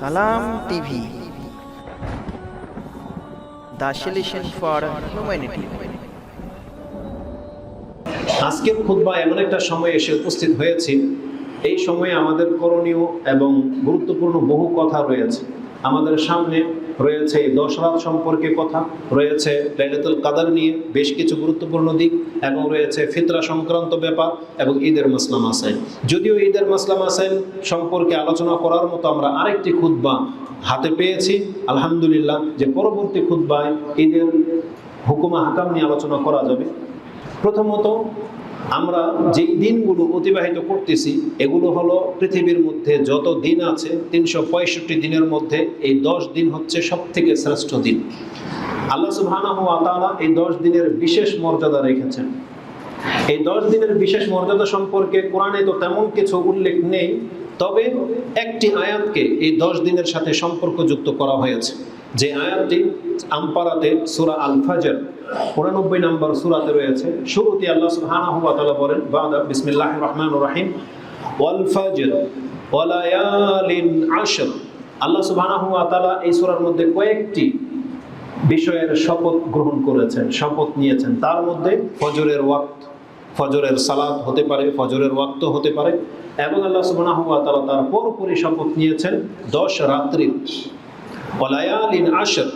সালাম TV. The for humanity. আজকের খুতবা এমন একটা সময় এসে উপস্থিত হয়েছি। এই সময়ে আমাদের করণীয় এবং গুরুত্বপূর্ণ বহু কথা রয়েছে। আমাদের সামনে রয়েছে দশ রাত সম্পর্কে কথা, রয়েছে লাইলাতুল কাদার নিয়ে বেশ কিছু গুরুত্বপূর্ণ দিক এবং রয়েছে ফিতরা সংক্রান্ত ব্যাপার এবং ঈদের মাসলাম আসাইন। যদিও ঈদের মাসলাম আসাইন সম্পর্কে আলোচনা করার মতো আমরা আরেকটি খুতবা হাতে পেয়েছি, আলহামদুলিল্লাহ, যে পরবর্তী খুতবায় ঈদের হুকুমা হাকাম নিয়ে আলোচনা করা যাবে। প্রথমত আমরা যেই দিনগুলো অতিবাহিত করতেছি, এগুলো হলো পৃথিবীর মধ্যে যত দিন আছে, তিনশো পঁয়ষট্টি দিনের মধ্যে এই দশ দিন হচ্ছে সব থেকে শ্রেষ্ঠ দিন। আল্লাহ সুবহানাহ ওয়া এই দশ দিনের বিশেষ মর্যাদা রেখেছেন। এই দশ দিনের বিশেষ মর্যাদা সম্পর্কে কোরআনে তো তেমন কিছু উল্লেখ নেই, তবে একটি আয়াতকে এই দশ দিনের সাথে সম্পর্কযুক্ত করা হয়েছে। যে আয়াতটি আমপারাতে সুরা আল ফাজর উনানব্বই নম্বর সুরাতে রয়েছে। শুরুতে আল্লাহ সুবহানাহু ওয়া তাআলা বলেন, বাদা, বিসমিল্লাহির রহমানির রহিম ওয়াল ফাজর ওয়ালায়ালিন আশর। আল্লাহ সুবহানাহু ওয়া তাআলা এই সূরার মধ্যে কয়েকটি বিষয়ের শপথ গ্রহণ করেছেন, শপথ নিয়েছেন। তার মধ্যে ফজরের ওয়াক্ত, ফজরের সালাত হতে পারে, ফজরের ওয়াক্ত হতে পারে, এবং আল্লাহ সুবহানাহু ওয়া তাআলা তার পরপরই শপথ নিয়েছেন দশ রাত্রির। ওয়ালায়ালিন আশর,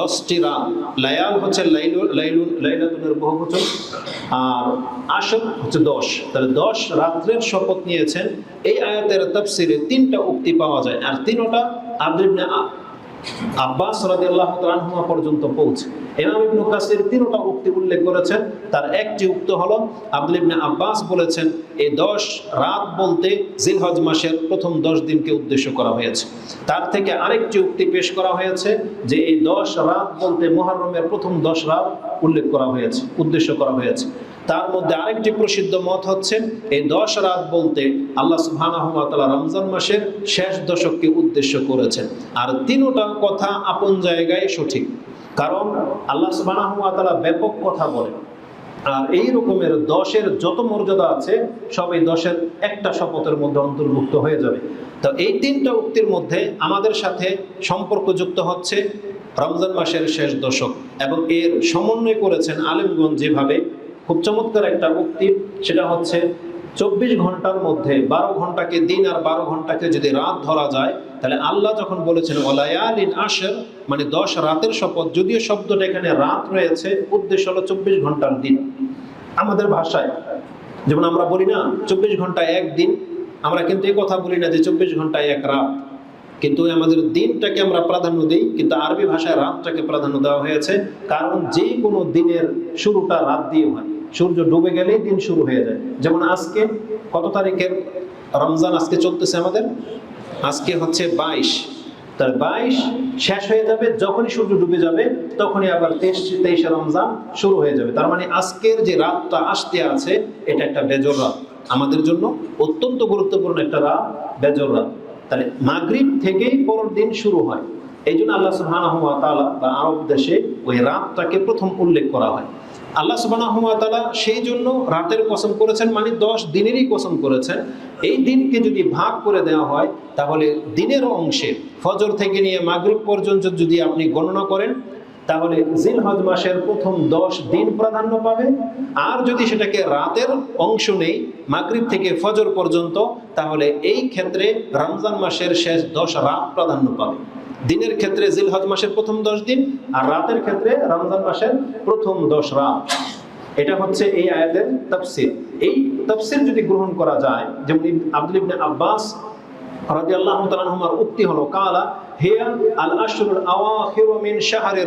দশটি রাত। লায়াল হচ্ছে লাইলুন লাইলাতুনের বহুবচন, আর আসর হচ্ছে দশ। তাহলে দশ রাত্রের শপথ নিয়েছেন। এই আয়াতের তাফসিরে তিনটা উক্তি পাওয়া যায়। আর তিনোটা আবরিবনে আব্বাস পর্যন্ত পৌঁছে। কাসির তিনটা উক্তি উল্লেখ করেছেন। তার একটি আব্দুল ইবনে আব্বাস বলেছেন এই 10 রাত বলতে জিলহজ মাসের প্রথম 10 দিনকে উদ্দেশ্য করা হয়েছে। তার থেকে আরেকটি উক্তি পেশ করা হয়েছে, যে এই 10 রাত বলতে মুহররমের প্রথম 10 রাত উল্লেখ করা হয়েছে, উদ্দেশ্য করা হয়েছে। তার মধ্যে আরেকটি প্রসিদ্ধ মত হচ্ছে, এই দশ রাত বলতে আল্লাহ সুবহানাহু ওয়া রমজান মাসের শেষ দশককে উদ্দেশ্য করেছেন। আর তিনোটা কথা আপন জায়গায় সঠিক। কারণ আল্লাহ সুবহানাহু ওয়া ব্যাপক কথা বলেন। আর এই রকমের দশের যত মর্যাদা আছে, সব এই দশের একটা শপথের মধ্যে অন্তর্ভুক্ত হয়ে যাবে। তো এই তিনটা উক্তির মধ্যে আমাদের সাথে সম্পর্কযুক্ত হচ্ছে রমজান মাসের শেষ দশক এবং এর সমন্বয় করেছেন আলেমগঞ্জ যেভাবে খুব চমৎকার একটা উক্তি, সেটা হচ্ছে চব্বিশ ঘণ্টার মধ্যে বারো ঘন্টাকে দিন আর বারো ঘন্টাকে যদি রাত ধরা যায়, তাহলে আল্লাহ যখন বলেছেন ওলায়ালিন আশের মানে দশ রাতের শপথ, যদিও শব্দটা এখানে রাত রয়েছে, উদ্দেশ্য হলো চব্বিশ ঘণ্টার দিন। আমাদের ভাষায়, যেমন আমরা বলি না, চব্বিশ ঘণ্টা এক দিন, আমরা কিন্তু এই কথা বলি না যে চব্বিশ ঘন্টায় এক রাত। কিন্তু আমাদের দিনটাকে আমরা প্রাধান্য দিই, কিন্তু আরবি ভাষায় রাতটাকে প্রাধান্য দেওয়া হয়েছে, কারণ যে কোনো দিনের শুরুটা রাত দিয়ে হয়। সূর্য ডুবে গেলেই দিন শুরু হয়ে যায়। যেমন আজকে, কত তারিখের রমজান? আজকে চলতেছে আমাদের? আজকে হচ্ছে বাইশ। তার বাইশ শেষ হয়ে যাবে, যখনই সূর্য ডুবে যাবে, তখনই আবার তেইশ, তেইশে রমজান শুরু হয়ে যাবে। তার মানে আজকের যে রাতটা আসতে আছে, এটা একটা বেজর রাত। আমাদের জন্য অত্যন্ত গুরুত্বপূর্ণ একটা রাত, বেজর রাত। তাহলে মাগরিব থেকেই পরের দিন শুরু হয়। এই জন্য আল্লাহ তাআলা বা আরব দেশে ওই রাতটাকে প্রথম উল্লেখ করা হয়। আল্লাহ ওয়া সেই জন্য রাতের কসম করেছেন মানে দশ দিনেরই কসম করেছেন। এই দিনকে যদি ভাগ করে দেওয়া হয়, তাহলে দিনের অংশে ফজর থেকে নিয়ে মাগরিব পর্যন্ত যদি আপনি গণনা করেন, তাহলে জিলহজ মাসের প্রথম দশ দিন প্রাধান্য পাবে আর যদি সেটাকে রাতের অংশ নেই, মাগরিব থেকে ফজর পর্যন্ত, তাহলে এই ক্ষেত্রে রমজান মাসের শেষ দশ রাত প্রাধান্য পাবে দিনের ক্ষেত্রে জিলহজ মাসের প্রথম দশ দিন আর রাতের ক্ষেত্রে রমজান মাসের প্রথম দশ রাত। এটা হচ্ছে এই আয়াতের তাফসির। এই তাফসির যদি গ্রহণ করা যায়, যেমন আব্দুল ইবনে আব্বাস হলো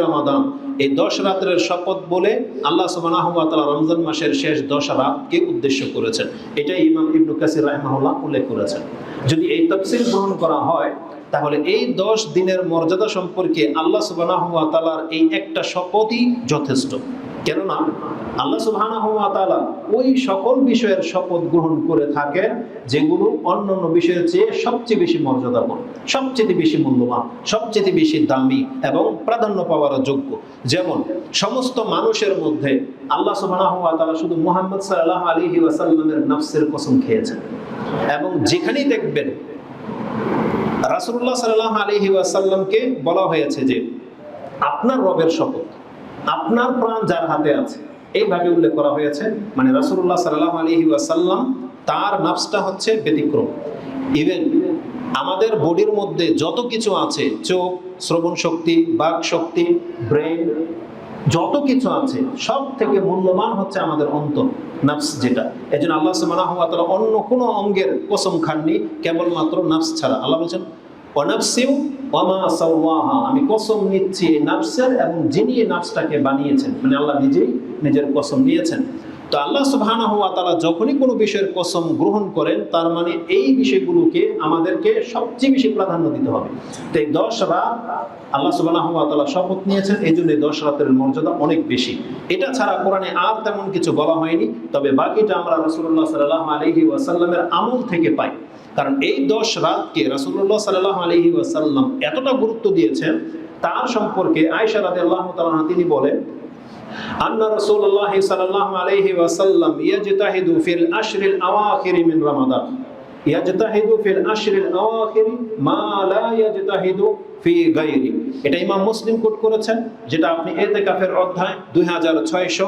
রমাদান। এই 10 রাতের শপথ বলে আল্লাহ রমজান মাসের শেষ 10 রাতকে উদ্দেশ্য করেছেন। ইমাম কাসির উল্লেখ করেছেন। যদি এই তাফসীর গ্রহণ করা হয় তাহলে এই 10 দিনের মর্যাদা সম্পর্কে আল্লাহ সুবহানাহু ওয়া তাআলার এই একটা শপথই যথেষ্ট। কেননা আল্লাহ ওয়া ওই সকল বিষয়ের শপথ গ্রহণ করে থাকে যেগুলো অন্য অন্য বিষয়ের চেয়ে সবচেয়ে বেশি মর্যাদাপূর্ণ, সবচেয়ে বেশি মূল্যবান, সবচেয়ে বেশি দামি এবং প্রাধান্য পাওয়ার যোগ্য। যেমন সমস্ত মানুষের মধ্যে আল্লাহ তাআলা শুধু মোহাম্মদ সাল্লাল্লাহু আলাইহি ওয়াসাল্লামের নফসের কসম খেয়েছেন এবং যেখানেই দেখবেন রাসূলুল্লাহ সাল্লাল্লাহু আলাইহি ওয়াসাল্লামকে বলা হয়েছে যে, আপনার রবের শপথ, আপনার প্রাণ যার হাতে আছে, এইভাবে উল্লেখ করা হয়েছে। মানে রাসূলুল্লাহ সাল্লাল্লাহু আলাইহি ওয়াসাল্লাম তার নাফসটা হচ্ছে ব্যতিক্রম। ইভেন আমাদের বডির মধ্যে যত কিছু আছে, চোখ, শ্রবণ শক্তি, বাক শক্তি, ব্রেন, যত কিছু আছে সব থেকে মূল্যবান হচ্ছে আমাদের অন্তর, নাফস যেটা। এই জন্য আল্লাহ তাআলা অন্য কোনো অঙ্গের কসম খাননি, কেবলমাত্র নাফস ছাড়া। আল্লাহ বলছেন অনাফসিউ ওয়ামা সাওয়াহা। আমি কসম নিচ্ছি নাফসের এবং যিনি নাফসটাকে বানিয়েছেন মানে আল্লাহ নিজেই নিজের কসম নিয়েছেন। তো আল্লাহ সুবহানাহু ওয়া তাআলা যখনই কোনো বিষয়ের কসম গ্রহণ করেন, তার মানে এই বিষয়গুলোকে আমাদেরকে সবচেয়ে বেশি প্রাধান্য দিতে হবে। তো এই দশ রাত আল্লাহ সুবহানাহু ওয়া তাআলা শপথ নিয়েছেন, এই জন্য দশ রাতের মর্যাদা অনেক বেশি। এটা ছাড়া কোরআনে আর তেমন কিছু বলা হয়নি, তবে বাকিটা আমরা রাসূলুল্লাহ সাল্লাল্লাহু আলাইহি ওয়াসাল্লামের আমল থেকে পাই। কারণ এই দশ রাতকে রাসূলুল্লাহ সাল্লাল্লাহু আলাইহি ওয়াসাল্লাম এতটা গুরুত্ব দিয়েছেন, তার সম্পর্কে আয়েশা রাদিয়াল্লাহু তাআলা তিনি বলেন এটা ইমাম মুসলিম কোট করেছেন, যেটা আপনি ইতিকাফের অধ্যায় 2600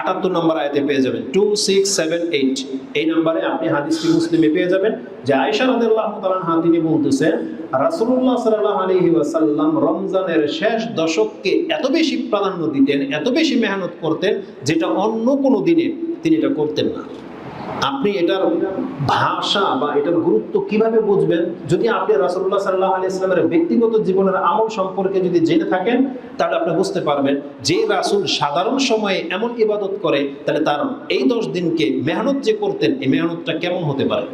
আটাত্তর নম্বর আয়তে পেয়ে যাবেন। টু সিক্স সেভেন এইট এই নম্বরে আপনি হাদিসটি মুসলিমে পেয়ে যাবেন। যে আয়েশা রাদিয়াল্লাহু তাআলা হা তিনি বলতেছেন, রাসূলুল্লাহ সাল্লাল্লাহু আলাইহি ওয়াসাল্লাম রমজানের শেষ দশককে এত বেশি প্রাধান্য দিতেন, এত বেশি মেহনত করতেন, যেটা অন্য কোনো দিনে তিনি এটা করতেন না। আপনি এটার ভাষা বা এটার গুরুত্ব কীভাবে বুঝবেন? যদি আপনি রাসূলুল্লাহ সাল্লাল্লাহু আলাইহি ইসলামের ব্যক্তিগত জীবনের আমল সম্পর্কে যদি জেনে থাকেন, তাহলে আপনি বুঝতে পারবেন যে রাসূল সাধারণ সময়ে এমন ইবাদত করে, তাহলে তার এই দশ দিনকে মেহনত যে করতেন, এই মেহনতটা কেমন হতে পারে?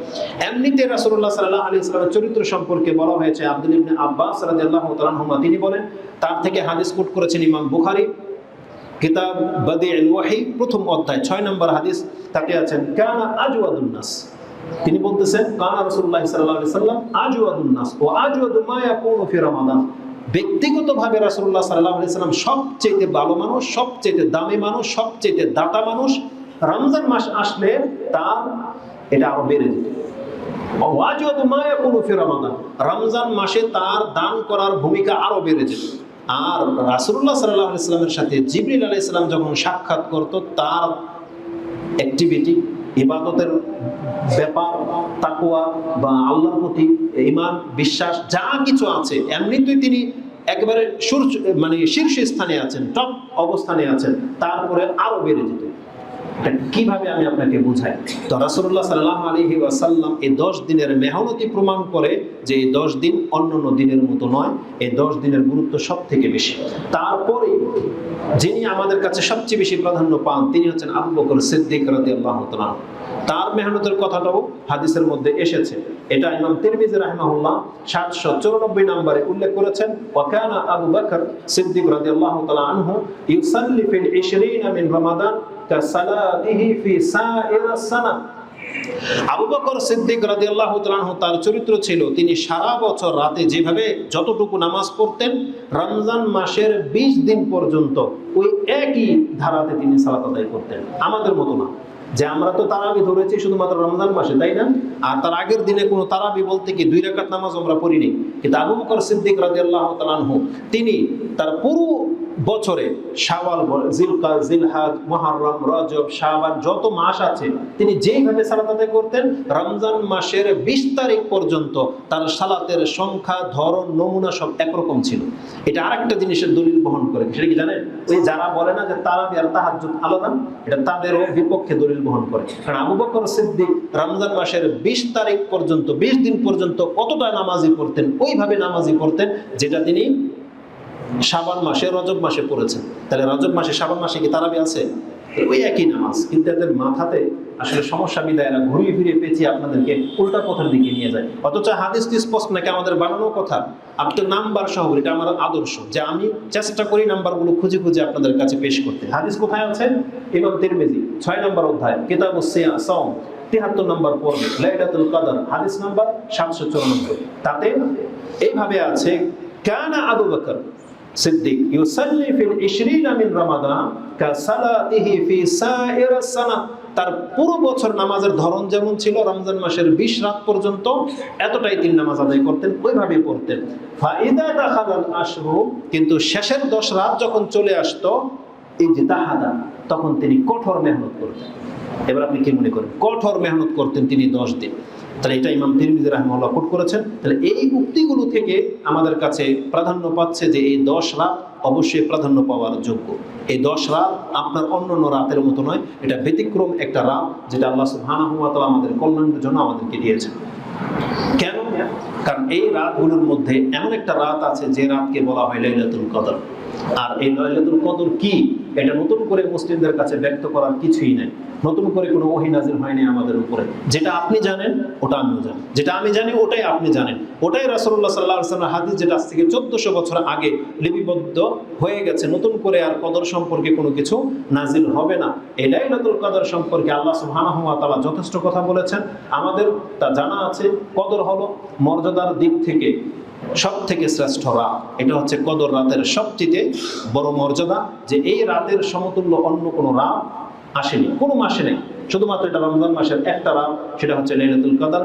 এমনিতে রাসূলুল্লাহ সাল্লাহ আলাইহি ইসলামের চরিত্র সম্পর্কে বলা হয়েছে, আব্দুল ইবনে আব্বাস তাআলা আনহুমা, তিনি বলেন, তার থেকে হাদিস কোট করেছেন ইমাম বুখারী। কিতাব বাদিউল ওয়াহি, প্রথম অধ্যায়, ছয় নম্বর হাদিস তাতে আছেন কানা আজওয়াদুন নাস। তিনি বলতেছেন, কানা রাসূলুল্লাহ সাল্লাল্লাহু আলাইহি সাল্লাম আজওয়াদুন নাস, ও আজওয়াদু মা ইয়াকুনু ফি রমাদান। ব্যক্তিগতভাবে রাসূলুল্লাহ সাল্লাল্লাহু আলাইহি সাল্লাম সবচেয়ে ভালো মানুষ সবচেয়ে দামি মানুষ সবচেয়ে দাতা মানুষ, রমজান মাস আসলে তার এটা আরও বেড়ে যেত। ওয়াজওয়াদু মা ইয়াকুনু ফি রমাদান, রমজান মাসে তার দান করার ভূমিকা আরও বেড়ে যেত। আর রাসুল্লাহ সাল্লাহ ইসলামের সাথে জিবরিল আলাহ ইসলাম যখন সাক্ষাৎ করত, তার অ্যাক্টিভিটি ইবাদতের ব্যাপার তাকুয়া বা আল্লাহর প্রতি ইমান বিশ্বাস, যা কিছু আছে, এমনিতেই তিনি একবারে সূর্য মানে শীর্ষ স্থানে আছেন টপ অবস্থানে আছেন, তারপরে আরও বেড়ে যেত। কীভাবে আমি আপনাকে বুঝাই? তো রাসূলুল্লাহ সাল্লাল্লাহু আলাইহি ওয়াসাল্লাম এই 10 দিনের মেহনতি প্রমাণ করে যে এই 10 দিন অন্যান্য দিনের মতো নয়, এই 10 দিনের গুরুত্ব সব থেকে বেশি। তারপরে যিনি আমাদের কাছে সবচেয়ে বেশি প্রাধান্য পান, তিনি হচ্ছেন আবু বকর সিদ্দিক রাদিয়াল্লাহু তাআলা তার মেহনতের কথাটাও হাদিসের মধ্যে এসেছে। এটা ইমাম তিরমিজি রাহিমাহুল্লাহ 794 নম্বরে উল্লেখ করেছেন ওয়াকানা আবু বকর সিদ্দিক রাদিয়াল্লাহু তাআলা আনহু ইউসাল্লি ফিল 20 মিন রমাদান আবু বকর সিদ্দিক রাদিয়াল্লাহু তাআলা তার চরিত্র ছিল, তিনি সারা বছর রাতে যেভাবে যতটুকু নামাজ পড়তেন, রমজান মাসের 20 দিন পর্যন্ত ওই একই ধারাতে তিনি সালাত আদায় করতেন। আমাদের মতো না। যে আমরা তো তারাবি ধরেছি শুধুমাত্র রমজান মাসে, তাই না? আর তার আগের দিনে কোনো তারাবি বলতে কি দুই রাকাত নামাজ আমরা পড়িনি? কিন্তু আবু বকর সিদ্দিক রাদিয়াল্লাহু তাআলা তিনি তার পুরো বছরে শাওয়াল জিলকা জিলহাজ, মুহররম, রজব, শাবান যত মাস আছে, তিনি যেইভাবে সালাত আদায় করতেন, রমজান মাসের 20 তারিখ পর্যন্ত তার সালাতের সংখ্যা, ধরন, নমুনা সব একরকম ছিল। এটা আরেকটা জিনিসের দলিল বহন করে। সেটা কি জানেন? ওই যারা বলে না যে তারাবি আর তাহাজ্জুদ আলাদা, এটা তাদেরও বিপক্ষে দলিল বহন করে। কারণ আবু বকর সিদ্দিক রমজান মাসের 20 তারিখ পর্যন্ত 20 দিন পর্যন্ত কতটা নামাজি পড়তেন, ওইভাবে নামাজি পড়তেন, যেটা তিনি শাবান মাসে, রজব মাসে পড়েছে। তাহলে রজব মাসে, শাবান মাসে কি তারাবি আছে? ওই একই নামাজ। কিন্তু এদের মাথাতে আসলে সমস্যা বিদায় এরা ঘুরিয়ে ফিরিয়ে পেঁচিয়ে আপনাদেরকে উল্টা পথের দিকে নিয়ে যায়। অথচ হাদিস স্পষ্ট নাকি আমাদের বানানো কথা? আপনি তো নাম্বার সহ, এটা আমার আদর্শ যে আমি চেষ্টা করি নাম্বারগুলো খুঁজে খুঁজে আপনাদের কাছে পেশ করতে। হাদিস কোথায় আছে? ইমাম তিরমিজি, ছয় নম্বর অধ্যায়, কিতাব সম তিহাত্তর নম্বর পর্বে, লাইলাতুল কাদার, হাদিস নাম্বার সাতশো চুরানব্বই। তাতে এইভাবে আছে, কানা আবু বকর সিদ্দিক, ইউসাল্লি ফিল 20 মিন রমাদান কাসালাতিহি ফি সাইর সানা। তার পুরো বছর নামাজের ধরন যেমন ছিল, রমজান মাসের বিশ রাত পর্যন্ত এতটাই তিন নামাজ আদায় করতেন ওইভাবে পড়তেন। ফাইদা দাখালাল আশরু, কিন্তু শেষের দশ রাত যখন চলে আসতো, ইজতাহাদা, তখন তিনি কঠোর মেহনত করতেন। এবার আপনি কি মনে করেন? কঠোর মেহনত করতেন তিনি দশ দিন। তাহলে এটা ইমাম তিরমিজি রাহমাল্লাহ কোট করেছেন। তাহলে এই উক্তিগুলো থেকে আমাদের কাছে প্রাধান্য পাচ্ছে যে এই দশ রাত অবশ্যই প্রাধান্য পাওয়ার যোগ্য। এই দশ রাত আপনার অন্য অন্য রাতের মতো নয়, এটা ব্যতিক্রম একটা রাত যেটা আল্লাহ সুবহানাহু ওয়া তাআলা আমাদের কল্যাণের জন্য আমাদেরকে দিয়েছেন। কেন? কারণ এই রাতগুলোর মধ্যে এমন একটা রাত আছে যে রাতকে বলা হয় লাইলাতুল কদর। আর এই লাইলাতুল কদর কি? এটা নতুন করে মুসলিমদের কাছে ব্যক্ত করার কিছুই নাই। নতুন করে কোনো ওহি নাজির হয়নি আমাদের উপরে। যেটা আপনি জানেন, ওটা আমিও জানি। যেটা আমি জানি, ওটাই আপনি জানেন। ওটাই রাসূলুল্লাহ সাল্লাল্লাহু আলাইহি হাদিস, যেটা আজ থেকে চোদ্দশো বছর আগে লিপিবদ্ধ হয়ে গেছে। নতুন করে আর কদর সম্পর্কে কোনো কিছু নাজিল হবে না। এটাই লাইলাতুল কদর সম্পর্কে আল্লাহ সুবহানাহু ওয়া তাআলা যথেষ্ট কথা বলেছেন। আমাদের তা জানা আছে। কদর হলো মর্যাদার দিক থেকে সব থেকে শ্রেষ্ঠ রাত। এটা হচ্ছে কদর রাতের সবচেয়ে বড় মর্যাদা যে এই রাতের সমতুল্য অন্য কোনো রাত আসেনি। কোনো মাসে নেই। শুধুমাত্র এটা রমজান মাসের একটা রাত, সেটা হচ্ছে লাইলাতুল কদর।